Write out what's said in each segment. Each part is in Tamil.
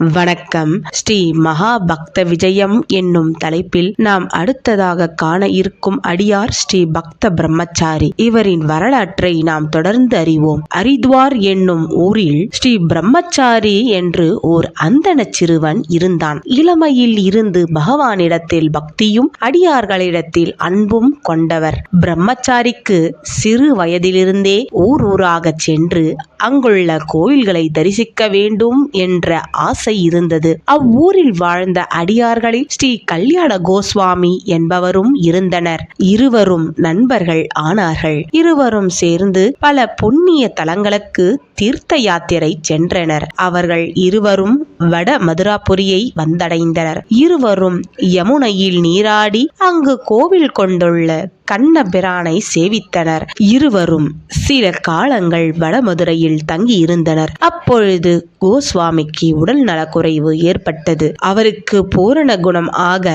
வணக்கம். ஸ்ரீ மகா பக்த விஜயம் என்னும் தலைப்பில் நாம் அடுத்ததாக காண இருக்கும் அடியார் ஸ்ரீ பக்த பிரம்மச்சாரி. இவரின் வரலாற்றை நாம் தொடர்ந்து அறிவோம். அரித்வார் என்னும் ஊரில் ஸ்ரீ பிரம்மச்சாரி என்று ஓர் அந்தண சிறுவன் இருந்தான். இளமையில் இருந்து பகவானிடத்தில் பக்தியும் அடியார்களிடத்தில் அன்பும் கொண்டவர். பிரம்மச்சாரிக்கு சிறு வயதிலிருந்தே ஊர் ஊராக சென்று அங்குள்ள கோயில்களை தரிசிக்க வேண்டும் என்ற ஆசை இருந்தது. அவ்வூரில் வாழ்ந்த அடியார்களில் ஸ்ரீ கல்யாண கோஸ்வாமி என்பவரும் இருந்தனர். இருவரும் நண்பர்கள் ஆனார்கள். இருவரும் சேர்ந்து பல புண்ணிய தலங்களுக்கு தீர்த்த யாத்திரை சென்றனர். அவர்கள் இருவரும் வட மதுராபுரியை வந்தடைந்தனர். இருவரும் யமுனையில் நீராடி அங்கு கோவில் கொண்டுள்ள கண்ணபிரானை சேவித்தனர். இருவரும் சில காலங்கள் வடமதுரையில் தங்கியிருந்தனர். அப்பொழுது கோஸ்வாமிக்கு உடல் நலக்குறைவு ஏற்பட்டது. அவருக்கு பூரண குணம் ஆக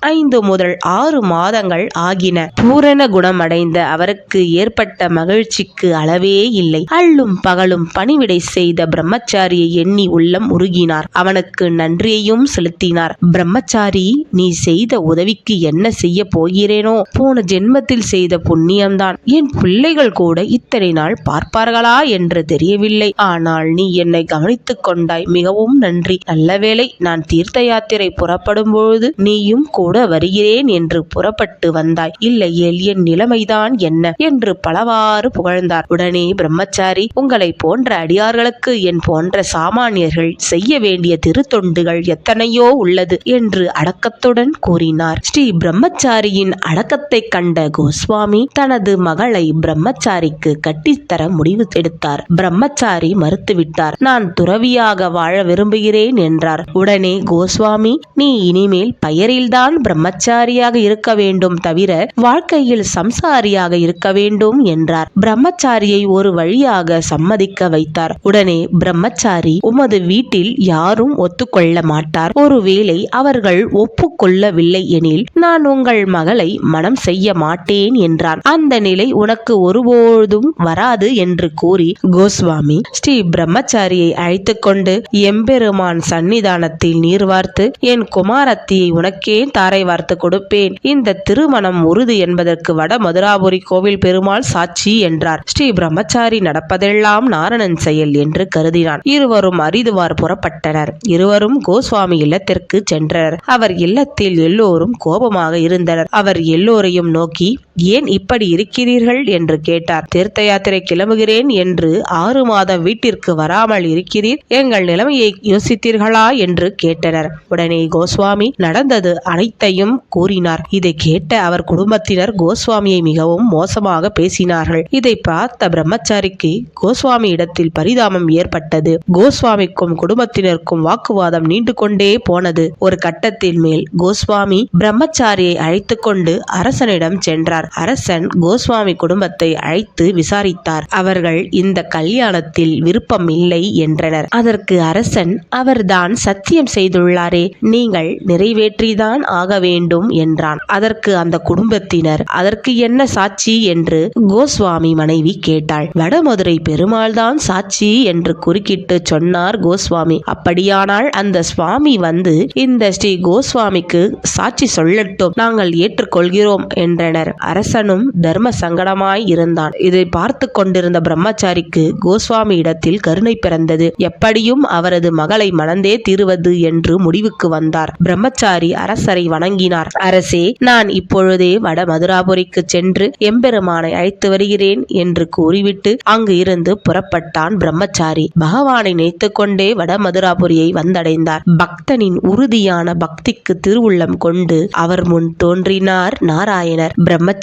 ஐந்து முதல் ஆறு மாதங்கள் ஆகின. பூரண குணமடைந்த அவருக்கு ஏற்பட்ட மகிழ்ச்சிக்கு அளவே இல்லை. அள்ளும் பகலும் பணிவிடை செய்த பிரம்மச்சாரியை எண்ணி உள்ளம் உருகினார். அவனுக்கு நன்றியையும் செலுத்தினார். பிரம்மச்சாரி நீ செய்த உதவிக்கு என்ன செய்ய போகிறேனோ? போன ஜென்மத்தில் செய்த புண்ணியம்தான். என் பிள்ளைகள் கூட இத்தனை நாள் பார்ப்பார்களா என்று தெரியவில்லை. ஆனால் நீ என்னை கவனித்துக் கொண்டாய். மிகவும் நன்றி. நல்லவேளை நான் தீர்த்த யாத்திரை புறப்படும் பொழுது நீயும் கூட வருகிறேன் என்று புறப்பட்டு வந்தாய். இல்லையேல் என் நிலைமைதான் என்ன? என்று பலவாறு புகழ்ந்தார். உடனே பிரம்மச்சாரி உங்களை போன்ற அடியார்களுக்கு என் போன்ற சாமானியர்கள் செய்ய வேண்டிய திருத்தொண்டுகள் எத்தனையோ உள்ளது என்று அடக்கத்துடன் கூறினார். ஸ்ரீ பிரம்மச்சாரியின் அடக்கத்தை கண்ட கோஸ்வாமி தனது மகளை பிரம்மச்சாரிக்கு கட்டித்தர முடிவு எடுத்தார். பிரம்மச்சாரி மறுத்துவிட்டார். நான் துறவியாக வாழ விரும்புகிறேன் என்றார். உடனே கோஸ்வாமி நீ இனிமேல் பெயரில்தான் பிரம்மச்சாரியாக இருக்க வேண்டும் தவிர வாழ்க்கையில் சம்சாரியாக இருக்க வேண்டும் என்றார். பிரம்மச்சாரியை ஒரு வழியாக சம்மதிக்க வைத்தார். உடனே பிரம்மச்சாரி உமது வீட்டில் யாரும் ஒத்துக்கொள்ள மாட்டார். ஒருவேளை அவர்கள் ஒப்புக்கொள்ளவில்லை எனில் நான் உங்கள் மகளை மனம் செய்ய மாட்டேன் என்றான். அந்த நிலை உனக்கு ஒருபோதும் வராது என்று கூறி கோஸ்வாமி ஸ்ரீ பிரம்மச்சாரியை அழைத்து கொண்டு எம்பெருமான் சன்னிதானத்தில் நீர்வார்த்து என் குமாரத்தியை உனக்கே தாரை வார்த்து கொடுப்பேன். இந்த திருமணம் உறுதி என்பதற்கு வட மதுராபுரி கோவில் பெருமாள் சாட்சி என்றார். ஸ்ரீ பிரம்மச்சாரி நடப்பதெல்லாம் நாரணன் செயல் என்று கருதினான். இருவரும் அரிதுவார் புறப்பட்டனர். இருவரும் கோஸ்வாமி இல்லத்திற்கு சென்றனர். அவர் இல்லத்தில் எல்லோரும் கோபமாக இருந்தனர். அவர் எல்லோரையும் நோக்கி ஏன் இப்படி இருக்கிறீர்கள் என்று கேட்டார். தீர்த்த யாத்திரை கிளம்புகிறேன் என்று ஆறு மாதம் வீட்டிற்கு வராமல் இருக்கிறீர். எங்கள் நிலைமையை யோசித்தீர்களா என்று கேட்டனர். உடனே கோஸ்வாமி நடந்தது அனைத்தையும் கூறினார். இதை கேட்ட அவர் குடும்பத்தினர் கோஸ்வாமியை மிகவும் மோசமாக பேசினார்கள். இதை பார்த்த பிரம்மச்சாரிக்கு கோஸ்வாமி இடத்தில் பரிதாபம் ஏற்பட்டது. கோஸ்வாமிக்கும் குடும்பத்தினருக்கும் வாக்குவாதம் நீண்டு கொண்டே போனது. ஒரு கட்டத்தில் மேல் கோஸ்வாமி பிரம்மச்சாரியை அழைத்து கொண்டு அரசனிடம் சென்றார். அரசன் கோஸ்வாமி குடும்பத்தை அழைத்து விசாரித்தார். அவர்கள் இந்த கல்யாணத்தில் விருப்பம் இல்லை என்றனர். அதற்கு அரசன் அவர்தான் சத்தியம் செய்துள்ளாரே நீங்கள் நிறைவேற்றிதான் ஆக வேண்டும் என்றான். அதற்கு அந்த குடும்பத்தினர் அதற்கு என்ன சாட்சி? என்று கோஸ்வாமி மனைவி கேட்டாள். வடமதுரை பெருமாள் தான் சாட்சி என்று குறுக்கிட்டு சொன்னார் கோஸ்வாமி. அப்படியானால் அந்த சுவாமி வந்து இந்த ஸ்ரீ கோஸ்வாமிக்கு சாட்சி சொல்லட்டும் நாங்கள் ஏற்றுக்கொள்கிறோம் என்றனர். அரசனும் தர்ம சங்கடமாய் இருந்தான். இதை பார்த்து கொண்டிருந்த பிரம்மச்சாரிக்கு கோஸ்வாமி இடத்தில் கருணை பிறந்தது. எப்படியும் அவரது மகளை மணந்தே தீருவது என்று முடிவுக்கு வந்தார். பிரம்மச்சாரி அரசரை வணங்கினார். அரசே நான் இப்பொழுதே வட மதுராபுரிக்கு சென்று எம்பெருமானை அழைத்து வருகிறேன் என்று கூறிவிட்டு அங்கு இருந்து புறப்பட்டான் பிரம்மச்சாரி. பகவானை நினைத்துக்கொண்டே வட மதுராபுரியை வந்தடைந்தார். பக்தனின் உறுதியான பக்திக்கு திருவுள்ளம் கொண்டு அவர் முன் தோன்றினார் நாராயணர். பிரம்மச்சாரி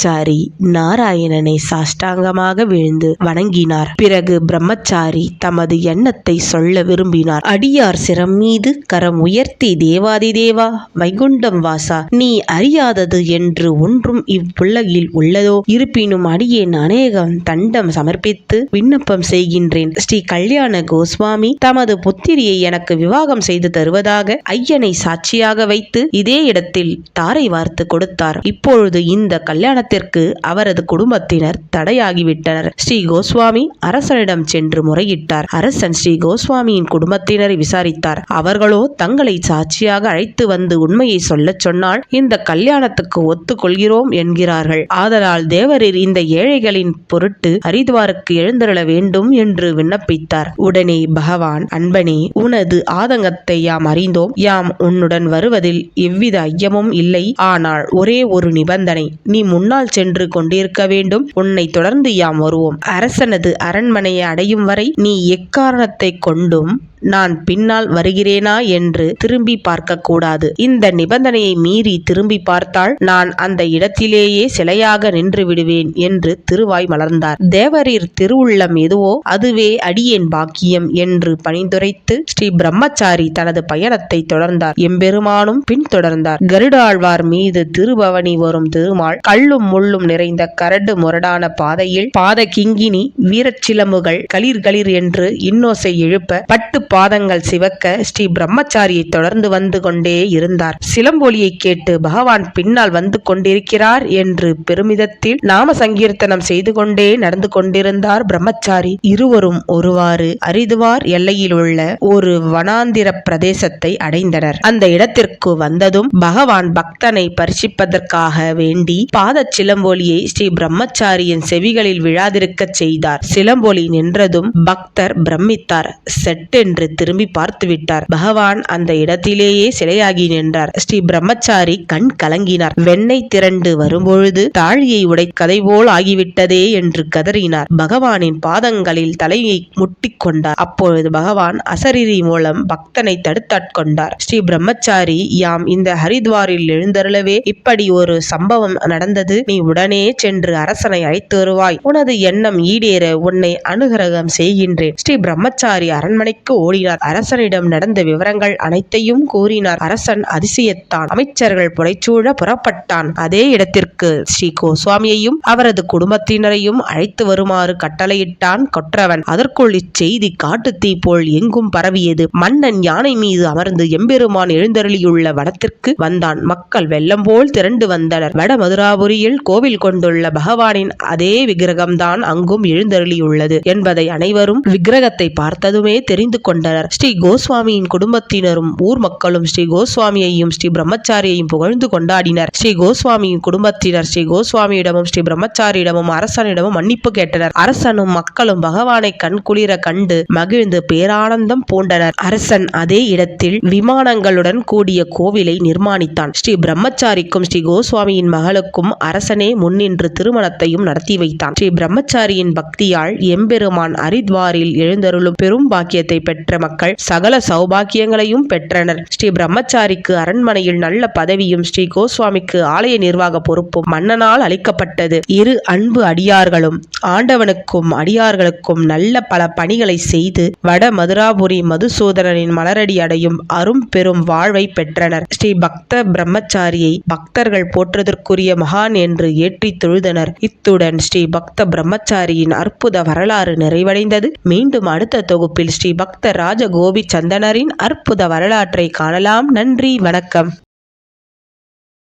நாராயணனை சாஷ்டாங்கமாக விழுந்து வணங்கினார். பிறகு பிரம்மச்சாரி தமது எண்ணத்தை சொல்ல விரும்பினார். அடியார் சிரம் மீது கரம் உயர்த்தி தேவாதி தேவா வைகுண்டம் வாசா நீ அறியாதது என்று ஒன்றும் இவ்வுலகில் உள்ளதோ? இருப்பினும் அடியேன் அநேகம் தண்டம் சமர்ப்பித்து விண்ணப்பம் செய்கின்றேன். ஸ்ரீ கல்யாண கோஸ்வாமி தமது புத்திரியை எனக்கு விவாகம் செய்து தருவதாக ஐயனை சாட்சியாக வைத்து இதே இடத்தில் தாரை வார்த்து கொடுத்தார். இப்பொழுது இந்த கல்யாண பயணத்திற்கு அவரது குடும்பத்தினர் தடையாகிவிட்டனர். ஸ்ரீ கோஸ்வாமி அரசனிடம் சென்று முறையிட்டார். அரசன் ஸ்ரீ கோஸ்வாமியின் குடும்பத்தினரை விசாரித்தார். அவர்களோ தங்களை சாட்சியாக அழைத்து வந்து உண்மையை சொல்லச் சொன்னால் இந்த கல்யாணத்துக்கு ஒத்துக்கொள்கிறோம் என்கிறார்கள். ஆதலால் தேவரீர் இந்த ஏழைகளின் பொருட்டு ஹரித்வாருக்கு எழுந்தருள வேண்டும் என்று விண்ணப்பித்தார். உடனே பகவான் அன்பனே உனது ஆதங்கத்தை யாம் அறிந்தோம். யாம் உன்னுடன் வருவதில் எவ்வித ஐயமும் இல்லை. ஆனால் ஒரே ஒரு நிபந்தனை நீ முன்னால் சென்று கொண்டிருக்க வேண்டும். உன்னை தொடர்ந்து யாம் வருவோம். அரசனது அரண்மனையை அடையும் வரை நீ எக்காரணத்தை கொண்டும் நான் பின்னால் வருகிறேனா என்று திரும்பி பார்க்க கூடாது இந்த நிபந்தனையை மீறி திரும்பி பார்த்தால் நான் அந்த இடத்திலேயே சிலையாக நின்று விடுவேன் என்று திருவாய் மலர்ந்தார். தேவரீர் திருவுள்ளம் எதுவோ அதுவே அடியேன் பாக்கியம் என்று பணிந்துரைத்து ஸ்ரீ பிரம்மச்சாரி தனது பயணத்தை தொடர்ந்தார். எம்பெருமானும் பின்தொடர்ந்தார். கருடாழ்வார் மீது திருபவனி வரும் திருமால் கல்லும் முள்ளும் நிறைந்த கரடு முரடான பாதையில் பாத கிங்கினி வீரச்சிலம்புகள் களிர் களிர் என்று இன்னோசை எழுப்ப பட்டு பாதங்கள் சிவக்க ஸ்ரீ பிரம்மச்சாரியை தொடர்ந்து வந்து கொண்டே இருந்தார். சிலம்பொலியை கேட்டு பகவான் பின்னால் வந்து கொண்டிருக்கிறார் என்று பெருமிதத்தில் நாம சங்கீர்த்தனம் செய்து கொண்டே நடந்து கொண்டிருந்தார் பிரம்மச்சாரி. இருவரும் ஒருவாறு அரிதுவார் எல்லையில் உள்ள ஒரு வனாந்திர பிரதேசத்தை அடைந்தனர். அந்த இடத்திற்கு வந்ததும் பகவான் பக்தனை பரிசிப்பதற்காக வேண்டி பாத சிலம்பொலியை ஸ்ரீ பிரம்மச்சாரியின் செவிகளில் விழாதிருக்கச் செய்தார். சிலம்பொலி நின்றதும் பக்தர் பிரமித்தார். செட்டென்று திரும்பி பார்த்து விட்டார் பகவான் அந்த இடத்திலேயே சிலையாகி நின்றார். ஸ்ரீ பிரம்மச்சாரி கண் கலங்கினார். வெண்ணெய் திரண்டு வரும்பொழுது தாழியை உடை கதை போல் ஆகிவிட்டதே என்று கதறினார். பகவானின் பாதங்களில் தலையை முட்டிக்கொண்டார் அப்பொழுது பகவான் அசரீரி மூலம் பக்தனை தடுத்தாட்கொண்டார் ஸ்ரீ பிரம்மச்சாரி யாம் இந்த ஹரித்வாரில் எழுந்தருளவே இப்படி ஒரு சம்பவம் நடந்தது. நீ உடனே சென்று அரசனை அழைத்து வருவாய். உனது எண்ணம் ஈடேற உன்னை அனுகிரகம் செய்கின்றேன். ஸ்ரீ பிரம்மச்சாரி அரண்மனைக்கு ஓடினார். அரசனிடம் நடந்த விவரங்கள் அனைத்தையும் கூறினார். அரசன் அதிசயத்தான். அமைச்சர்கள் புடைச்சூழ புறப்பட்டான். அதே இடத்திற்கு ஸ்ரீ கோஸ்வாமியையும் அவரது குடும்பத்தினரையும் அழைத்து வருமாறு கட்டளையிட்டான் கொற்றவன். அதற்குள் இச்செய்தி காட்டுத்தீ போல் எங்கும் பரவியது. மன்னன் யானை மீது அமர்ந்து எம்பெருமான் எழுந்தருளியுள்ள வனத்திற்கு வந்தான். மக்கள் வெள்ளம் போல் திரண்டு வந்தனர். வட மதுராபுரியில் கோவில் கொண்டுள்ள பகவானின் அதே விக்கிரகம்தான் அங்கும் எழுந்தருளியுள்ளது என்பதை அனைவரும் விக்கிரகத்தை பார்த்ததுமே தெரிந்து கொண்டனர். ஸ்ரீ கோஸ்வாமியின் குடும்பத்தினரும் ஊர் மக்களும் ஸ்ரீ கோஸ்வாமியையும் ஸ்ரீ பிரம்மச்சாரியையும் புகழ்ந்து கொண்டாடினர். ஸ்ரீ கோஸ்வாமியின் குடும்பத்தினர் ஸ்ரீ கோஸ்வாமியிடமும் ஸ்ரீ பிரம்மச்சாரியிடமும் அரசனிடமும் மன்னிப்பு கேட்டனர். அரசனும் மக்களும் பகவானை கண்குளிர கண்டு மகிழ்ந்து பேரானந்தம் பூண்டனர். அரசன் அதே இடத்தில் விமானங்களுடன் கூடிய கோவிலை நிர்மாணித்தான். ஸ்ரீ பிரம்மச்சாரிக்கும் ஸ்ரீ கோஸ்வாமியின் மகளுக்கும் அரச அரசனே முன்னின்று திருமணத்தையும் நடத்தி வைத்தான். ஸ்ரீ பிரம்மச்சாரியின் பக்தியால் எம்பெருமான் அரித்வாரில் எழுந்தருளும் பெரும் பாக்கியத்தை பெற்ற மக்கள் சகல சௌபாக்கியங்களையும் பெற்றனர். ஸ்ரீ பிரம்மச்சாரிக்கு அரண்மனையில் நல்ல பதவியும் ஸ்ரீ கோஸ்வாமிக்கு ஆலய நிர்வாக பொறுப்பும் மன்னனால் அளிக்கப்பட்டது. இரு அன்பு அடியார்களும் ஆண்டவனுக்கும் அடியார்களுக்கும் நல்ல பல பணிகளை செய்து வட மதுராபுரி மதுசூதனனின் மலரடி அடையும் அரும் பெரும் வாழ்வை பெற்றனர். ஸ்ரீ பக்த பிரம்மச்சாரியை பக்தர்கள் போற்றதற்குரிய மகான் என்று ஏற்றி தொழுதனர். இத்துடன் ஸ்ரீ பக்த பிரம்மச்சாரியின் அற்புத வரலாறு நிறைவடைந்தது. மீண்டும் அடுத்த தொகுப்பில் ஸ்ரீ பக்த ராஜகோபி சந்தனரின் அற்புத வரலாற்றை காணலாம். நன்றி வணக்கம்.